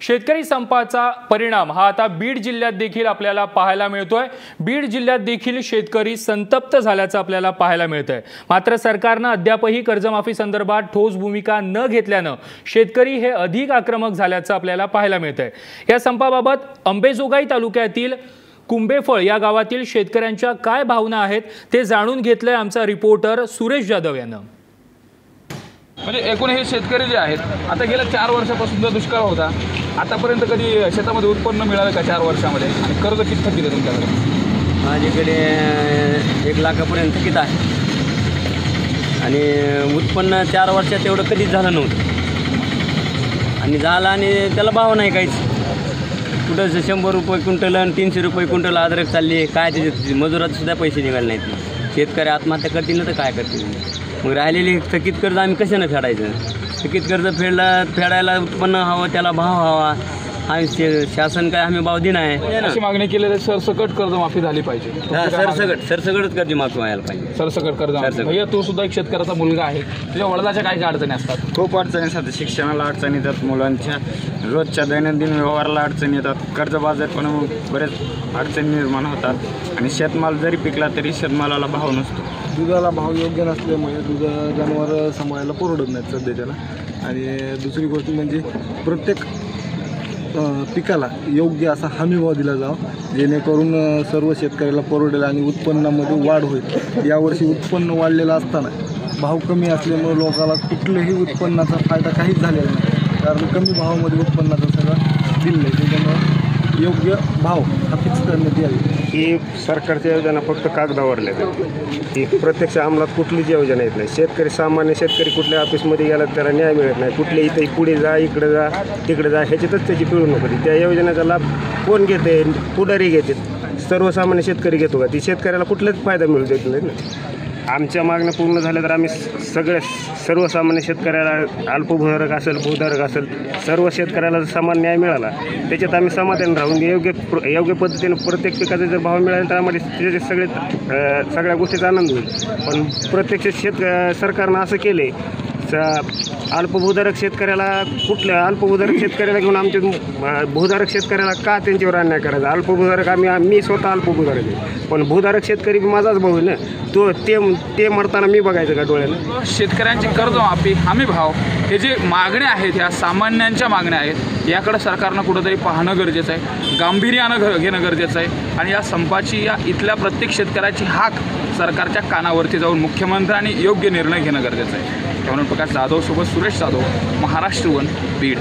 शेतकरी संपाचा परिणाम हा आता बीड जिल्ह्यात देखील आपल्याला पाहायला मिळतोय. बीड जिल्ह्यात देखील शेतकरी संतप्त झाल्याचं आपल्याला पाहायला मिळतंय. मात्र सरकारनं अद्यापही कर्जमाफी संदर्भात ठोस भूमिका न घेतल्यानं शेतकरी हे अधिक आक्रमक झाल्याचं आपल्याला पाहायला मिळतंय. या संपाबाबत अंबेजोगाई तालुक्यातील कुंभेफळ या गावातील शेतकऱ्यांच्या काय भावना आहेत ते जाणून घेतलंय आमचा रिपोर्टर सुरेश जाधव यानं. म्हणजे एकूण हे शेतकरी जे आहेत आता गेल्या चार वर्षापासून जो दुष्काळ होता आतापर्यंत कधी शेतामध्ये उत्पन्न मिळालं का चार वर्षामध्ये? आणि कर्ज किती दिलं तुमच्याकडे? माझ्याकडे एक लाखापर्यंत थकीत आहे? आणि उत्पन्न चार वर्षात एवढं कधीच झालं नव्हतं. आणि झालं आणि त्याला भाव नाही काहीच. कुठं शंभर रुपये क्विंटल आणि तीनशे रुपये क्विंटल अद्रक चालली आहे काय त्याचे मजुरात सुद्धा पैसे निघाले नाहीत. शेतकरी आत्महत्या करतील ना तर काय करतील? मग राहिलेली थकीत कर्ज आम्ही कशानं फेडायचं? थकीत कर्ज फेडला फेडायला उत्पन्न हवं त्याला भाव हवा. शे- शासन काय आम्ही भाव दिन आहे. अशी मागणी केलेली सरसकट कर्जमाफी झाली पाहिजे. हा, सरसकट सरसकटच कर्ज माफी व्हायला पाहिजे. सरसकट कर्ज सरसकट. भैया तू सुद्धा एक शेतकऱ्याचा मुलगा आहे. तुझ्या वडिलाच्या काय काय अडचणी असतात? खूप अडचणी असतात. शिक्षणाला अडचणी येतात मुलांच्या रोजच्या दैनंदिन व्यवहाराला अडचणी येतात. कर्जबाजारीपणा बरेच अडचणी निर्माण होतात. आणि शेतमाल जरी पिकला तरी शेतमालाला भाव नसतो. दुधाला भाव योग्य नसल्यामुळे दूध जनावर सांभाळायला परवडत नाहीत सध्याच्याला आणि दुसरी गोष्ट म्हणजे प्रत्येक पिकाला योग्य असा हमी भाव दिला जावा जेणेकरून सर्व शेतकऱ्याला परवडेल आणि उत्पन्नामध्ये वाढ होईल. यावर्षी उत्पन्न वाढलेलं असताना भाव कमी असल्यामुळे लोकाला कुठल्याही उत्पन्नाचा फायदा काहीच झालेला नाही. कारण कमी भावामध्ये उत्पन्नाचा सगळा दिलेला आहे त्याच्यामुळं योग्य भाव हा फिक्स करण्यात यावी. ही सरकारच्या योजना फक्त कागदावर आहेत. ही प्रत्यक्ष अंमलात कुठलीच योजना येत नाही. शेतकरी सामान्य शेतकरी कुठल्या ऑफिसमध्ये गेला त्याला न्याय मिळत नाही. कुठल्या इथे पुढे जा इकडे जा तिकडे जा ह्याच्यातच त्याची पिळवणूक होती त्या योजनेचा लाभ कोण घेते? पुढारी घेते. सर्वसामान्य शेतकरी घेतो का? ती शेतकऱ्याला कुठलाच फायदा मिळू देत नाही ना. आमच्या मागण्या पूर्ण झाल्या तर आम्ही सगळ्या सर्वसामान्य शेतकऱ्याला अल्पभूधारक असेल भूधारक असेल सर्व शेतकऱ्याला जर समान न्याय मिळाला त्याच्यात आम्ही समाधान राहून योग्य प्र- योग्य पद्धतीने प्रत्येक पिकाचा जर भाव मिळाला तर आम्हाला त्याचे सगळे सगळ्या गोष्टीचा आनंद होईल. पण प्रत्यक्ष शेत सरकारनं असं केले अल्पभूधारक शेतकऱ्याला कुठल्या अल्पभूधारक शेतकऱ्याला घेऊन आमच्या भूधारक शेतकऱ्याला का त्यांच्यावर अन्याय करायचा? अल्पभूधारक आम्ही मी स्वतः अल्पभूधारक आहे. पण भूधारक शेतकरी माझाच भाऊ आहे ना. तो ते ते मरताना मी बघायचं का डोळ्यानं? शेतकऱ्यांची कर्जमाफी हमी भाव हे जे मागण्या आहेत ह्या सामान्यांच्या मागण्या आहेत याकडे सरकारनं कुठंतरी पाहणं गरजेचं आहे. गांभीर्यानं घ घेणं गरजेचं आहे. आणि या संपाची या इथल्या प्रत्येक शेतकऱ्याची हाक सरकारच्या कानावरती जाऊन मुख्यमंत्र्यांनी योग्य निर्णय घेणं गरजेचं आहे. कॅमेरा प्रकाश जाधव सोबत सुरेश जाधव महाराष्ट्र वन बीड.